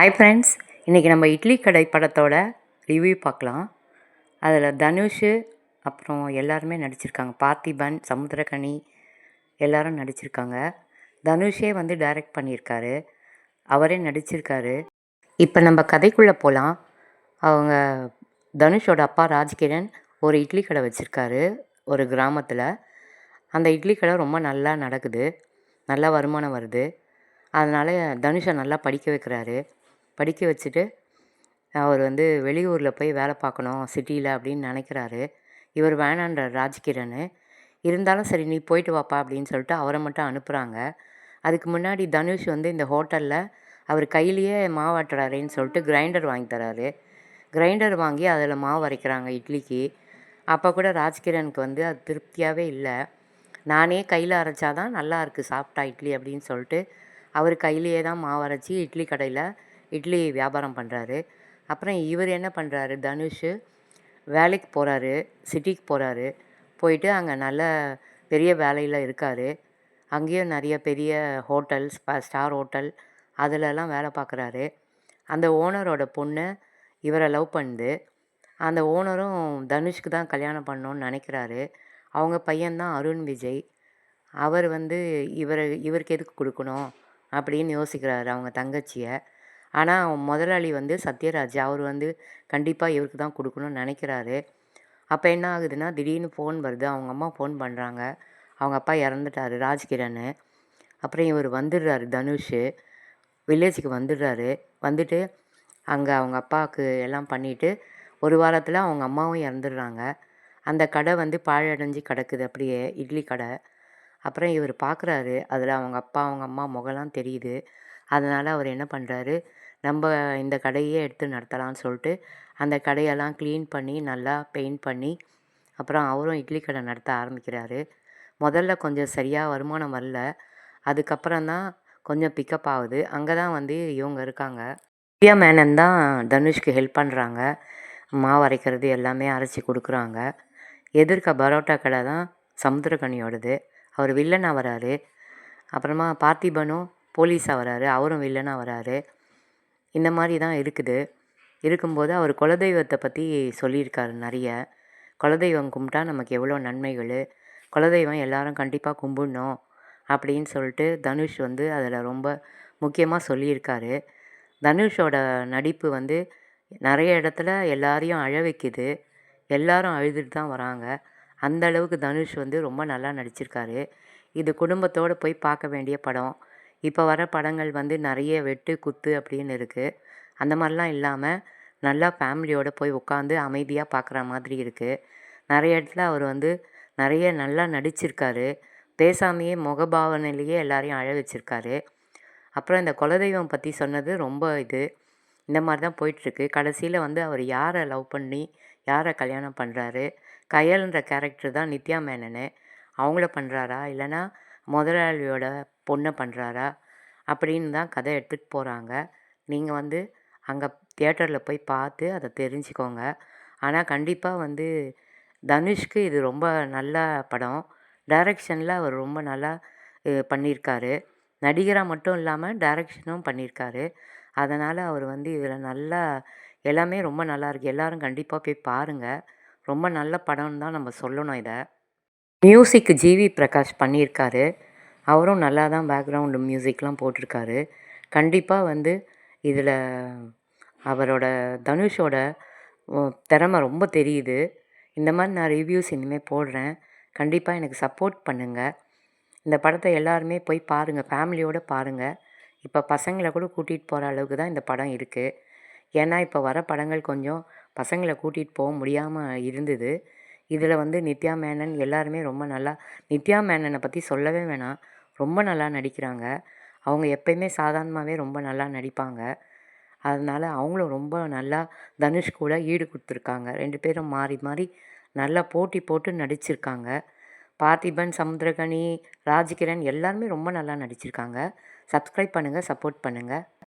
Hi friends இன்றைக்கி நம்ம இட்லி கடை படத்தோட ரிவ்யூ பார்க்கலாம். அதில் தனுஷ் அப்புறம் எல்லாருமே நடிச்சிருக்காங்க. பார்த்திபன் சமுத்திரகனி எல்லாரும் நடிச்சிருக்காங்க. தனுஷே வந்து டைரக்ட் பண்ணியிருக்காரு. அவரே நடிச்சிருக்காரு. இப்போ நம்ம கதைக்குள்ளே போகலாம் அவங்க தனுஷோட அப்பா ராஜ்கிரண் ஒரு இட்லி கடை வச்சுருக்காரு ஒரு கிராமத்தில். அந்த இட்லி கடை ரொம்ப நல்லா நடக்குது. நல்லா வருமானம் வருது. அதனால் தனுஷை நல்லா படிக்க வைக்கிறாரு. படிக்க வச்சுட்டு அவர் வந்து வெளியூரில் போய் வேலை பார்க்கணும் சிட்டியில் அப்படின்னு நினைக்கிறாரு. இவர் வேணான்றார் ராஜ்கிரண் இருந்தாலும் சரி நீ போயிட்டு வாப்பா அப்படின்னு சொல்லிட்டு அவரை மட்டும் அனுப்புகிறாங்க அதுக்கு முன்னாடி தனுஷ் வந்து இந்த ஹோட்டலில் அவர் கையிலேயே மாவாட்டுறாருன்னு சொல்லிட்டு கிரைண்டர் வாங்கி தராரு. கிரைண்டர் வாங்கி அதில் மாவு அரைக்கிறாங்க இட்லிக்கு. அப்போ கூட ராஜ்கிரனுக்கு வந்து அது திருப்தியாகவே இல்லை. நானே கையில் அரைச்சாதான் நல்லா இருக்குது சாப்பிட்டா இட்லி அப்படின்னு சொல்லிட்டு அவர் கையிலேயே தான் மாவு அரைச்சி இட்லி கடையில் இட்லி வியாபாரம் பண்ணுறாரு அப்புறம் இவர் என்ன பண்ணுறாரு தனுஷ் வேலைக்கு போகிறாரு சிட்டிக்கு போகிறாரு போயிட்டு அங்கே நல்ல பெரிய வேலையில் இருக்கார். அங்கேயும் நிறைய பெரிய ஹோட்டல்ஸ் ஸ்டார் ஹோட்டல் அதிலலாம் வேலை பார்க்குறாரு. அந்த ஓனரோட பொண்ணு இவரை லவ் பண்ணுது. அந்த ஓனரும் தனுஷ்க்கு தான் கல்யாணம் பண்ணணுன்னு நினைக்கிறாரு. அவங்க பையன்தான் அருண் விஜய். அவர் வந்து இவரை இவருக்கு எதுக்கு கொடுக்கணும் அப்படின்னு யோசிக்கிறாரு அவங்க தங்கச்சியை. ஆனால் முதலாளி வந்து சத்யராஜ். அவர் வந்து கண்டிப்பாக இவருக்கு தான் கொடுக்கணும்னு நினைக்கிறாரு. அப்போ என்ன ஆகுதுன்னா திடீர்னு ஃபோன் வருது. அவங்க அம்மா ஃபோன் பண்ணுறாங்க அவங்க அப்பா இறந்துட்டாரு ராஜ்கிரண் அப்புறம் இவர் வந்துடுறாரு தனுஷ். வில்லேஜுக்கு வந்துடுறாரு. வந்துட்டு அங்கே அவங்க அப்பாவுக்கு எல்லாம் பண்ணிவிட்டு ஒரு வாரத்தில் அவங்க அம்மாவும் இறந்துடுறாங்க. அந்த கடை வந்து பாழடைஞ்சு கிடக்குது அப்படியே இட்லி கடை. அப்புறம் இவர் பார்க்குறாரு அதில் அவங்க அப்பா அவங்க அம்மா முகம்லாம் தெரியுது. அதனால் அவர் என்ன பண்ணுறாரு நம்ம இந்த கடையே எடுத்து நடத்தலாம்னு சொல்லிட்டு அந்த கடையெல்லாம் க்ளீன் பண்ணி நல்லா பெயிண்ட் பண்ணி அப்புறம் அவரும் இட்லி கடை நடத்த ஆரம்பிக்கிறாரு. முதல்ல கொஞ்சம் சரியாக வருமானம் வரல. அதுக்கப்புறம் தான் கொஞ்சம் பிக்கப் ஆகுது. அங்கே தான் வந்து இவங்க இருக்காங்க. பிரியா மேனன் தான் தனுஷ்க்கு ஹெல்ப் பண்ணுறாங்க மாவு அரைக்கிறது எல்லாமே அரைச்சி கொடுக்குறாங்க. எதிர்க்க பரோட்டா கடை தான் சமுத்திரக்கனியோடது. அவர் வில்லனாக வராரு. அப்புறமா பார்த்திபனும் போலீஸாக வராரு அவரும் வில்லனாக வராரு. இந்த மாதிரி தான் இருக்குது. இருக்கும்போது அவர் குலதெய்வத்தை பற்றி சொல்லியிருக்காரு நிறைய. குலதெய்வம் கும்பிட்டா நமக்கு எவ்வளோ நன்மைகள்? குலதெய்வம் எல்லாரும் கண்டிப்பாக கும்பிடணும் அப்படின்னு சொல்லிட்டு தனுஷ் வந்து அதில் ரொம்ப முக்கியமாக சொல்லியிருக்காரு. தனுஷோட நடிப்பு வந்து நிறைய இடத்துல எல்லாரையும் அழ வைக்குது. எல்லாரும் அழுதுட்டு தான் வராங்க. அந்த அளவுக்கு தனுஷ் வந்து ரொம்ப நல்லா நடிச்சிருக்காரு. இது குடும்பத்தோடு போய் பார்க்க வேண்டிய படம். இப்போ வர படங்கள் வந்து நிறைய வெட்டு குத்து அப்படின்னு இருக்குது அந்த மாதிரிலாம் இல்லாமல் நல்லா ஃபேமிலியோடு போய் உட்காந்து அமைதியாக பார்க்குற மாதிரி இருக்குது நிறைய இடத்துல அவர் வந்து நிறைய நல்லா நடிச்சிருக்காரு. பேசாமையே முகபாவனையிலேயே எல்லாரையும் அழ வச்சுருக்காரு. அப்புறம் இந்த குலதெய்வம் பற்றி சொன்னது ரொம்ப இது. இந்த மாதிரி தான் போயிட்டுருக்கு. கடைசியில் வந்து அவர் யாரை லவ் பண்ணி யாரை கல்யாணம் பண்ணுறாரு கயல்ன்ற கேரக்டர் தான் நித்யா மேனனு. அவங்கள பண்ணுறாரா இல்லைன்னா முதலாளியோட பொண்ணை பண்ணுறாரா அப்படின்னு தான் கதை எடுத்துகிட்டு போகிறாங்க நீங்கள் வந்து அங்கே தியேட்டரில் போய் பார்த்து அதை தெரிஞ்சுக்கோங்க. ஆனால் கண்டிப்பாக வந்து தனுஷ்க்கு இது ரொம்ப நல்ல படம். டைரக்ஷனில் அவர் ரொம்ப நல்லா பண்ணியிருக்காரு. நடிகராக மட்டும் இல்லாமல் டைரக்ஷனும் பண்ணியிருக்காரு. அதனால் அவர் வந்து இதில் நல்லா எல்லாமே ரொம்ப நல்லாயிருக்கு எல்லோரும் கண்டிப்பாக போய் பாருங்கள் ரொம்ப நல்ல படம்னு தான் நம்ம சொல்லணும் இதை. மியூசிக் ஜிவி பிரகாஷ் பண்ணியிருக்காரு. அவரும் நல்லா தான் பேக்ரவுண்டு மியூசிக்லாம் போட்டிருக்காரு. கண்டிப்பாக வந்து இதில் அவரோட தனுஷோட திறமை ரொம்ப தெரியுது. இந்த மாதிரி நான் ரிவ்யூஸ் இனிமேல் போடுறேன். கண்டிப்பாக எனக்கு சப்போர்ட் பண்ணுங்கள் இந்த படத்தை எல்லாருமே போய் பாருங்கள் ஃபேமிலியோடு பாருங்கள் இப்போ பசங்களை கூட கூட்டிகிட்டு போகிற அளவுக்கு தான் இந்த படம் இருக்குது ஏன்னா இப்போ வர படங்கள் கொஞ்சம் பசங்களை கூட்டிகிட்டு போக முடியாமல் இருந்தது. இதில் வந்து நித்யா மேனன் எல்லாருமே ரொம்ப நல்லா நித்யா மேனனை பற்றி சொல்லவே வேணாம். ரொம்ப நல்லா நடிக்கிறாங்க. அவங்க எப்பயுமே சாதாரணமாகவே ரொம்ப நல்லா நடிப்பாங்க. அதனால் அவங்களும் ரொம்ப நல்லா தனுஷ் கூட ஈடு கொடுத்துருக்காங்க. ரெண்டு பேரும் மாறி மாறி நல்லா போட்டி போட்டு நடிச்சிருக்காங்க. பார்த்திபன் சமுத்திரகனி ராஜகிரண் எல்லாருமே ரொம்ப நல்லா நடிச்சிருக்காங்க. சப்ஸ்கிரைப் பண்ணுங்கள் சப்போர்ட் பண்ணுங்கள்